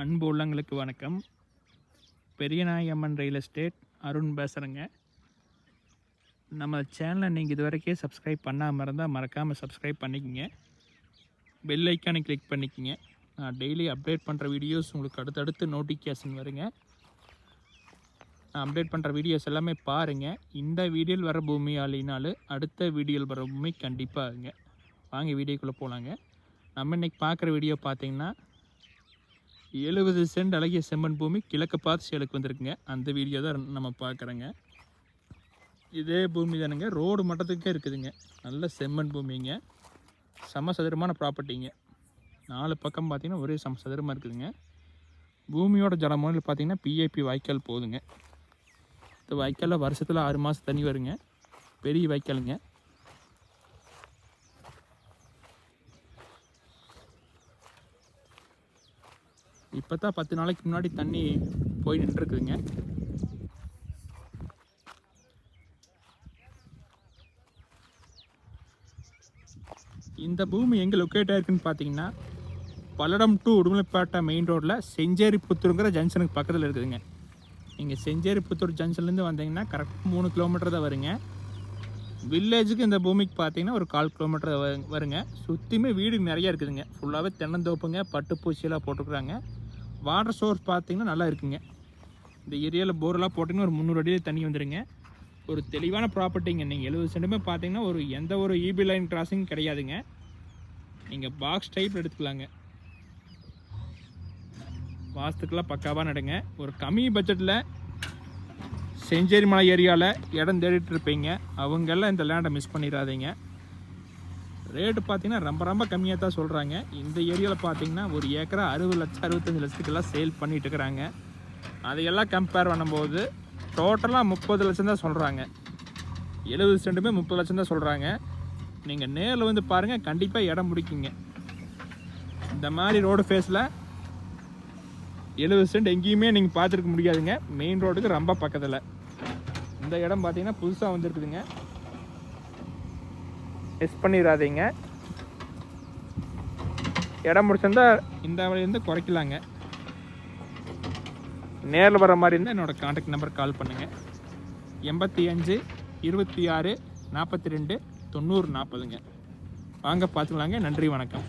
அன்பு உள்ளங்களுக்கு வணக்கம். பெரியநாயகம்மன் ரியல் எஸ்டேட் அருண் பேசுகிறேங்க நம்ம சேனலை நீங்கள் இது வரைக்கும் சப்ஸ்கிரைப் பண்ணாமல் இருந்தால் மறக்காமல் சப்ஸ்கிரைப் பண்ணிக்கோங்க. பெல் ஐக்கானை கிளிக் பண்ணிக்கோங்க. நான் டெய்லி அப்டேட் பண்ணுற வீடியோஸ் உங்களுக்கு அடுத்தடுத்து நோட்டிஃபிகேஷன் வருங்க. நான் அப்டேட் பண்ணுற வீடியோஸ் எல்லாமே பாருங்கள் இந்த வீடியோவில் வர பூமி ஆளினாலும் அடுத்த வீடியோவில் வர பூமி கண்டிப்பாகுங்க வாங்க வீடியோக்குள்ளே போகலாங்க நம்ம இன்னைக்கு பார்க்குற வீடியோ பார்த்தீங்கன்னா எழுபது சென்ட் அழகிய செம்மண் பூமி கிழக்கு பார்த்து சேலுக்கு வந்திருக்குங்க. அந்த வீடியோ தான் நம்ம பார்க்குறோங்க. இதே பூமி தானுங்க. ரோடு மட்டத்துக்கே இருக்குதுங்க. நல்ல செம்மண் பூமிங்க. சமசதுரமான ப்ராப்பர்ட்டிங்க. நாலு பக்கம் பார்த்திங்கன்னா ஒரே சம சதுரமாக இருக்குதுங்க. பூமியோட ஜலமோனில் பார்த்தீங்கன்னா பிஏபி வாய்க்கால் போகுதுங்க இந்த வாய்க்காலில் வருஷத்தில் ஆறு மாதம் தண்ணி வருங்க. பெரிய வாய்க்காலுங்க. இப்போ தான் பத்து நாளைக்கு முன்னாடி தண்ணி போய் நின்றுருக்குதுங்க. இந்த பூமி எங்கே லொக்கேட் ஆயிருக்குன்னு பார்த்தீங்கன்னா பல்லடம் டு உடுமலைப்பேட்டை மெயின் ரோட்டில் செஞ்சேரி புத்தூருங்கிற ஜங்ஷனுக்கு பக்கத்தில் இருக்குதுங்க. நீங்கள் செஞ்சேரி புத்தூர் ஜங்ஷன்லேருந்து வந்தீங்கன்னா கரெக்ட் மூணு கிலோமீட்டர் தான் வருங்க. வில்லேஜுக்கு இந்த பூமிக்கு பார்த்தீங்கன்னா ஒரு கால் கிலோமீட்டர் வருங்க. சுற்றியுமே வீடு நிறையா இருக்குதுங்க. ஃபுல்லாகவே தென்னந்தோப்புங்க பட்டுப்பூச்சியெல்லாம் போட்டுக்கிறாங்க வாட்டர் சோர்ஸ் பார்த்தீங்கன்னா நல்லா இருக்குங்க. இந்த ஏரியாவில் போரெல்லாம் போட்டிங்கன்னா ஒரு முந்நூறு அடியில் தண்ணி வந்துடுங்க ஒரு தெளிவான ப்ராப்பர்ட்டிங்க நீங்கள் எழுபது சென்டுமே பார்த்தீங்கன்னா ஒரு எந்த ஒரு இபி லைன் கிராசிங் கிடையாதுங்க. நீங்கள் பாக்ஸ் டைப் எடுத்துக்கலாங்க. வாஸ்துக்கெல்லாம் பக்காவாக நடுங்க. ஒரு கம்மி பட்ஜெட்டில் செஞ்சேரி மலை ஏரியாவில் இடம் தேடிட்டு இருப்பீங்க. அவங்கெல்லாம் இந்த லேண்டை மிஸ் பண்ணிடாதீங்க. ரேட்டு பார்த்தீங்கன்னா ரொம்ப ரொம்ப கம்மியாக தான் சொல்கிறாங்க இந்த ஏரியாவில் பார்த்தீங்கன்னா ஒரு ஏக்கரா அறுபது லட்சம் அறுபத்தஞ்சு லட்சத்துக்கெல்லாம் சேல் பண்ணிட்டு இருக்கிறாங்க. அதையெல்லாம் கம்பேர் பண்ணும்போது டோட்டலாக முப்பது லட்சம் தான் சொல்கிறாங்க எழுபது சென்ட்டுமே முப்பது லட்சம் தான் சொல்கிறாங்க நீங்கள் நேரில் வந்து பாருங்கள் கண்டிப்பாக இடம் முடிக்குங்க இந்த மாதிரி ரோடு ஃபேஸில் எழுபது சென்ட் எங்கேயுமே நீங்கள் பார்த்துருக்க முடியாதுங்க. மெயின் ரோடுக்கு ரொம்ப பக்கத்தில். இந்த இடம் பார்த்தீங்கன்னா புதுசாக வந்துருக்குதுங்க. மிஸ் பண்ணிடாதீங்க இடம் முடிச்சிருந்தா இந்த வழியிலேருந்து குறைக்கலாங்க. நேரில் வர மாதிரி இருந்தால் என்னோடய காண்டாக்ட் நம்பர் கால் பண்ணுங்கள் எண்பத்தி அஞ்சு இருபத்தி ஆறு நாற்பத்தி ரெண்டு தொண்ணூறு நாற்பதுங்க வாங்க பார்த்துக்கலாங்க. நன்றி வணக்கம்.